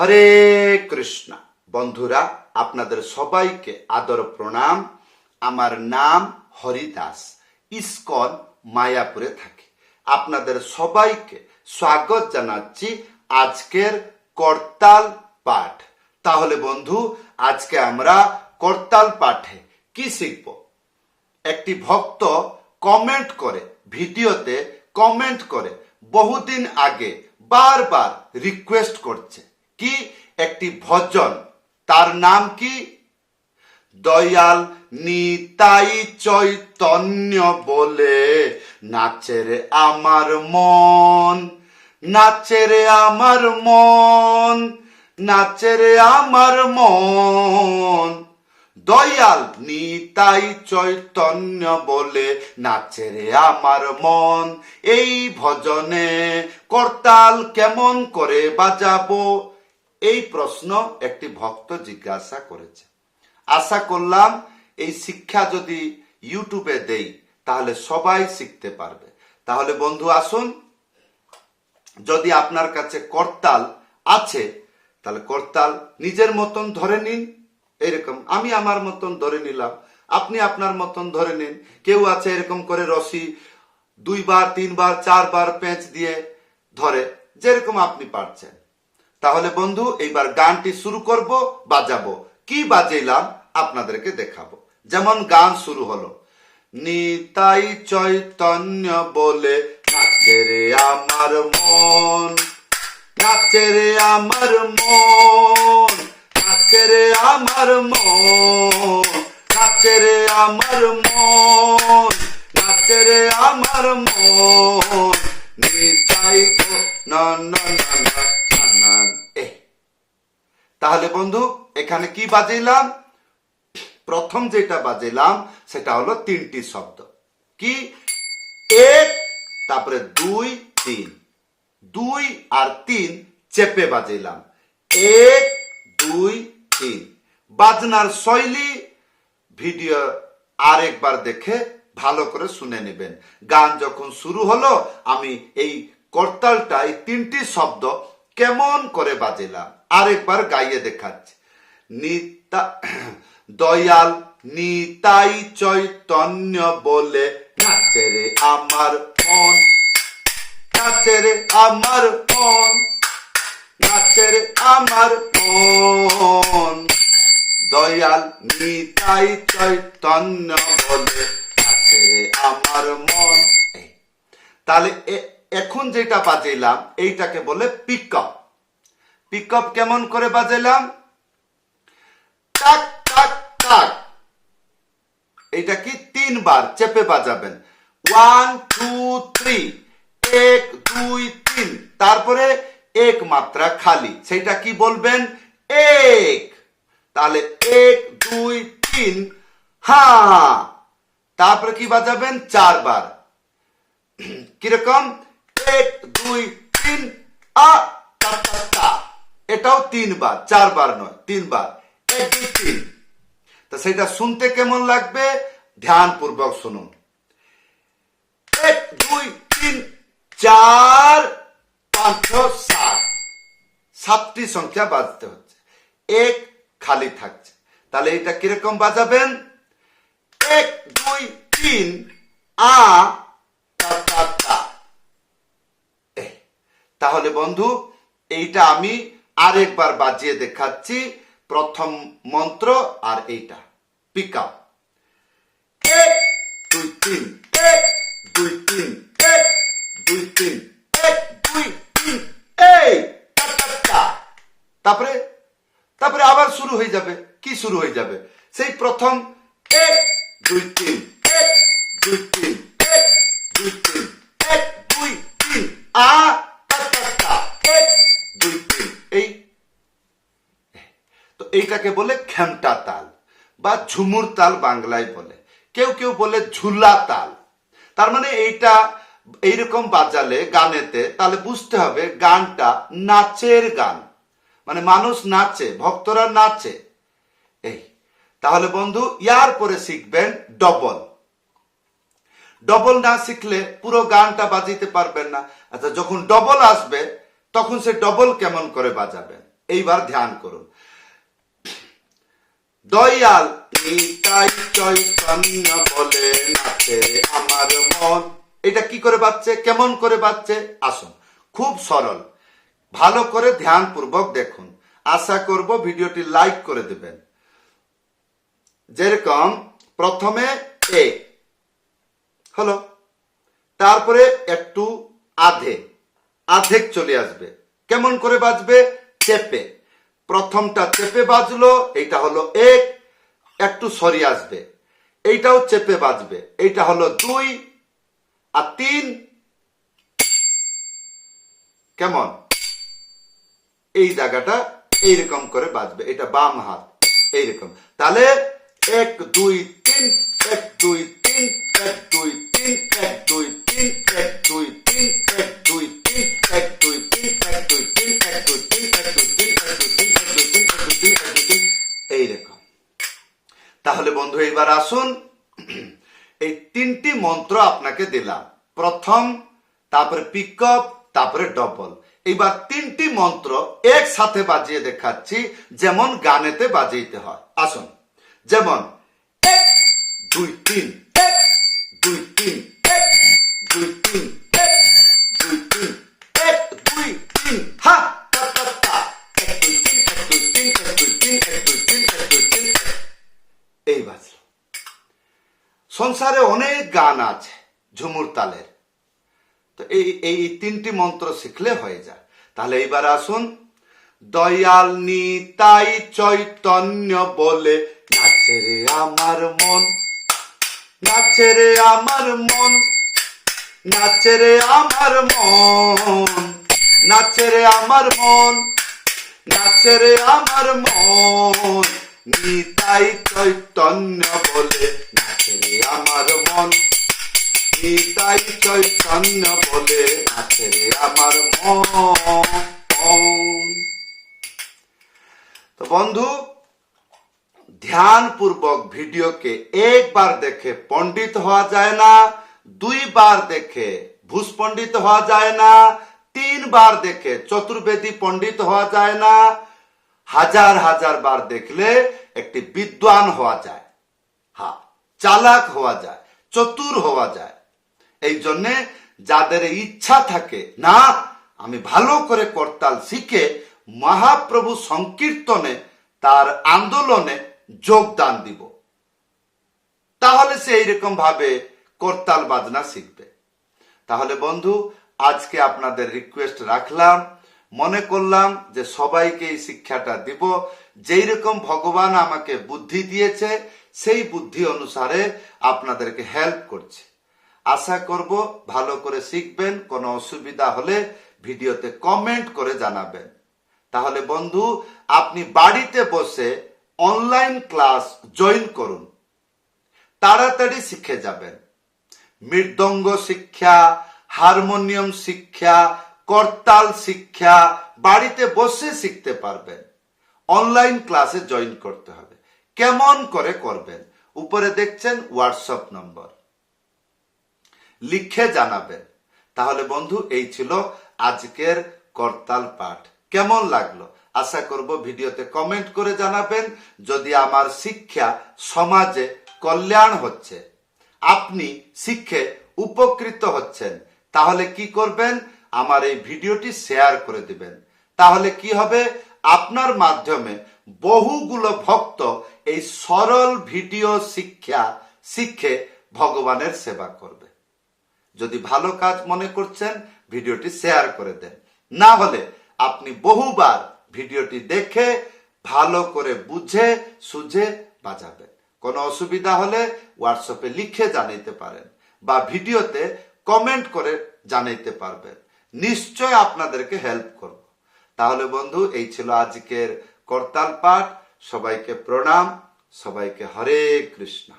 হরে কৃষ্ণ। বন্ধুরা, আপনাদের সবাইকে আদর প্রণাম। আমার নাম হরিদাস। ইস্কন, মায়াপুরে থাকি। আপনাদের সবাইকে স্বাগত জানাচ্ছি আজকের করতাল পাঠ। তাহলে বন্ধু, আজকে আমরা করতাল পাঠে কি শিখব? একটি ভক্ত কমেন্ট করে, ভিডিওতে কমেন্ট করে, বহুদিন আগে বারবার রিকোয়েস্ট করছে। কি? একটি ভজন তার নাম কি? দয়াল নিতাই চৈতন্য বলে নাচের আমার মন নাচের আমার মন নাচের আমার মন। দয়াল নিতাই চৈতন্য বলে, নাচে রে আমার মন, এই ভজনে করতাল কেমন করে বাজাবো? এই প্রশ্ন একটি ভক্ত জিজ্ঞাসা করেছে। আশা করলাম এই শিক্ষা যদি ইউটিউবে দেই, তাহলে সবাই শিখতে পারবে। তাহলে বন্ধু, আসুন। যদি আপনার কাছে করতাল আছে, তাহলে করতাল নিজের মতন ধরে নিন। এরকম, আমি আমার মতন ধরে নিলাম, আপনি আপনার মতন ধরে নিন। কেউ আছে এরকম করে রশি দুইবার, তিনবার, চারবার পেঁচ দিয়ে ধরে, যেরকম আপনি পারছেন। তাহলে বন্ধু, এইবার গানটি শুরু করব, বাজাবো। কি বাজাইলাম? আপনাদেরকে দেখাবো। যেমন গান শুরু হলো। নিতাই চৈতন্য বলে রে আমার মন, নাচে রে আমার মন, নাচে রে আমার মন, নাচে রে আমার মন, নাচে রে আমার মন। তাহলে বন্ধু, এখানে কি বাজাইলাম প্রথম যেটা বাজাইলাম সেটা হলো তিনটি শব্দ। কি? এক, তারপরে দুই, তিন। দুই আর তিন চেপে বাজাইলাম এক, দুই, তিন। বাজনার শৈলী, ভিডিও আরেকবার দেখে ভালো করে শুনে নেবেন। গান যখন শুরু হলো, আমি এই করতালটা এই তিনটি শব্দ কেমন করে বাজিলাম। আরেকবার গাইয়ে দেখাচ্ছি। নিতা, দয়াল, নিতাই চৈতন্য বলে, নাচে রে আমার মন, নাচে রে আমার মন, নাচে রে আমার মন। দয়াল, নিতাই চৈতন্য বলে আমার মন। তাহলে এখন যেটা বাজাইলাম, এইটাকে বলে পিক আপ পিক আপ কেমন করে বাজাইলাম? এটা কি তিনবার চেপে বাজাবেন। One, two, three. এক, দুই, তিন। তারপরে এক মাত্রা খালি। সেটা কি বলবেন? এক। তাহলে এক, দুই, তিন। হা। তারপরে কি বাজাবেন? চারবার। কীরকম? এক, দুই, তিন, আ। এটাও তিনবার, চারবার নয়, তিনবার। এক, দুই, তিন। তা সেটা শুনতে কেমন লাগবে? ধ্যান পূর্বক শুনুন। এক, দুই, তিন, চার, পাঁচ, সাত। সাতটি সংখ্যা বাজতে হচ্ছে। এক খালি থাকছে। তাহলে এটা কীরকম বাজাবেন? এক, দুই, তিন তাহলে বন্ধু, এইটা আমি আরেকবার বাজিয়ে দেখাচ্ছি প্রথম মন্ত্র আর এইটা। পিক আপ এক, দুই, তিন। এক, দুই, তিন। এক, দুই, তিন। এক, দুই, তিন। এই। তারপরে তারপরে আবার শুরু হয়ে যাবে। কি শুরু হয়ে যাবে? সেই প্রথম এক দুই তিন দুই তিন দুই তিন দুই তিন দুই তিন, এই। তো এইটাকে বলে খেমটা তাল বা ঝুমুর তাল বাংলায় বলে। কেউ কেউ বলে ঝুলা তাল। তার মানে এইটা এইরকম বাজালে গানেতে তাহলে বুঝতে হবে গানটা নাচের গান। মানে মানুষ নাচে, ভক্তরা নাচে। তাহলে বন্ধু, ইয়ার পরে শিখবেন ডবল ডবল না শিখলে পুরো গানটা বাজিতে পারবেন না। আচ্ছা যখন ডবল আসবে, তখন সে ডবল কেমন করে বাজাবেন? এইবার ধ্যান করুন। দয়াল বলে আমার মন। এটা কি করে বাজছে? কেমন করে বাজছে? আসুন, খুব সরল। ভালো করে ধ্যান পূর্বক দেখুন। আশা করব ভিডিওটি লাইক করে দেবেন। যেরকম প্রথমে এ, হলো। তারপরে একটু আধে, আধেক চলে আসবে। কেমন করে বাজবে? চেপে। প্রথমটা চেপে বাজলো, এইটা হলো এক, একটু সরি আসবে। এইটাও চেপে বাজবে, এইটা হলো দুই আর তিন। কেমন? এই জায়গাটা এইরকম করে বাজবে, এটা বাম হাত, এইরকম। তাহলে এক দুই তিন এক দুই তিন এক দুই তিন এক দুই তিন এক দুই তিন এক দুই তিন এক দুই তিন এক দুই তিন এক দুই তিন এক দুই তিন এক দুই তিন এক দুই তিন এক দুই তিন এক দুই তিন এইরকম তাহলে বন্ধু এইবার আসুন এই তিনটি মন্ত্র আপনাকে দিলাম প্রথম তারপরে পিক আপ তারপরে ডবল এইবার তিনটি মন্ত্র একসাথে বাজিয়ে দেখাচ্ছি যেমন গানেতে বাজাইতে হয় আসুন যেমন এক, দুই তিন এক, দুই তিন এক, দুই তিন এক, দুই তিন এক দুই তিন হা এই বাজলো সংসারে অনেক গান আছে ঝুমুর তালের তো এই এই তিনটি মন্ত্র শিখলে হয়ে যায় তাহলে এইবার আসুন দয়াল নিতাই চৈতন্য বলে নাচে রে আমার মন, নাচে রে আমার মন, নাচে রে আমার মন, নাচে রে আমার মন, নাচে রে আমার মন। নিতাই চৈতন্য বলে নাচে রে আমার মন, নিতাই চৈতন্য বলে নাচে রে আমার মন। তো বন্ধু ধ্যান পূর্বক ভিডিওকে একবার দেখে পণ্ডিত হওয়া যায় না, দুইবার দেখে ভূষ পণ্ডিত হওয়া যায় না, তিনবার দেখে চতুর্বেদী পণ্ডিত হওয়া যায় না, হাজার হাজার বার দেখলে একটি বিদ্বান হওয়া যায় হ্যাঁ চালাক হওয়া যায়, চতুর হওয়া যায়। এই জন্যে যাদের ইচ্ছা থাকে, না, আমি ভালো করে করতাল শিখে মহাপ্রভু সংকীর্তনে তার আন্দোলনে যোগদান দিব। তাহলে সে এইরকম ভাবে করতাল বাজনা শিখবে। তাহলে বন্ধু, আজকে আপনাদের রিকোয়েস্ট রাখলাম, মনে করলাম যে সবাইকে এই শিক্ষাটা দিব। যেই রকম ভগবান আমাকে বুদ্ধি দিয়েছে, সেই বুদ্ধি অনুসারে আপনাদেরকে হেল্প করছে। আশা করব ভালো করে শিখবেন, কোনো অসুবিধা হলে ভিডিওতে কমেন্ট করে জানাবেন। তাহলে বন্ধু, আপনি বাড়িতে বসে অনলাইন ক্লাস জয়েন করুন। তাড়াতাড়ি শিখে যাবেন। মৃদঙ্গ শিক্ষা, হারমোনিয়াম শিক্ষা, করতাল শিক্ষা, বাড়িতে বসে শিখতে পারবেন। অনলাইন ক্লাসে জয়েন করতে হবে। কেমন করে করবেন? উপরে দেখছেন হোয়াটসঅ্যাপ নম্বর লিখে জানাবেন। তাহলে বন্ধু, এই ছিল আজকের করতাল পাঠ। কেমন লাগল? আশা করব ভিডিওতে কমেন্ট করে জানাবেন, যদি আমার শিক্ষা সমাজে কল্যাণ হচ্ছে, আপনি শিখে উপকৃত হচ্ছেন, তাহলে কি করবেন? আমার এই ভিডিওটি শেয়ার করে দিবেন। তাহলে কি হবে? আপনার মাধ্যমে বহুগুলো ভক্ত এই সরল ভিডিও শিক্ষা শিখে ভগবানের সেবা করবে। যদি ভালো কাজ মনে করছেন, ভিডিওটি শেয়ার করে দেন। না হলে আপনি বহুবার ভিডিওটি দেখে, ভালো করে বুঝে, সুঝে বাজাবেন। কোনো অসুবিধা হলে হোয়াটসঅ্যাপে লিখে জানাইতে পারেন বা ভিডিওতে কমেন্ট করে জানাইতে পারবেন। নিশ্চয় আপনাদেরকে হেল্প করব। তাহলে বন্ধু, এই ছিল আজকের করতাল পাঠ। সবাইকে প্রণাম, সবাইকে হরে কৃষ্ণ।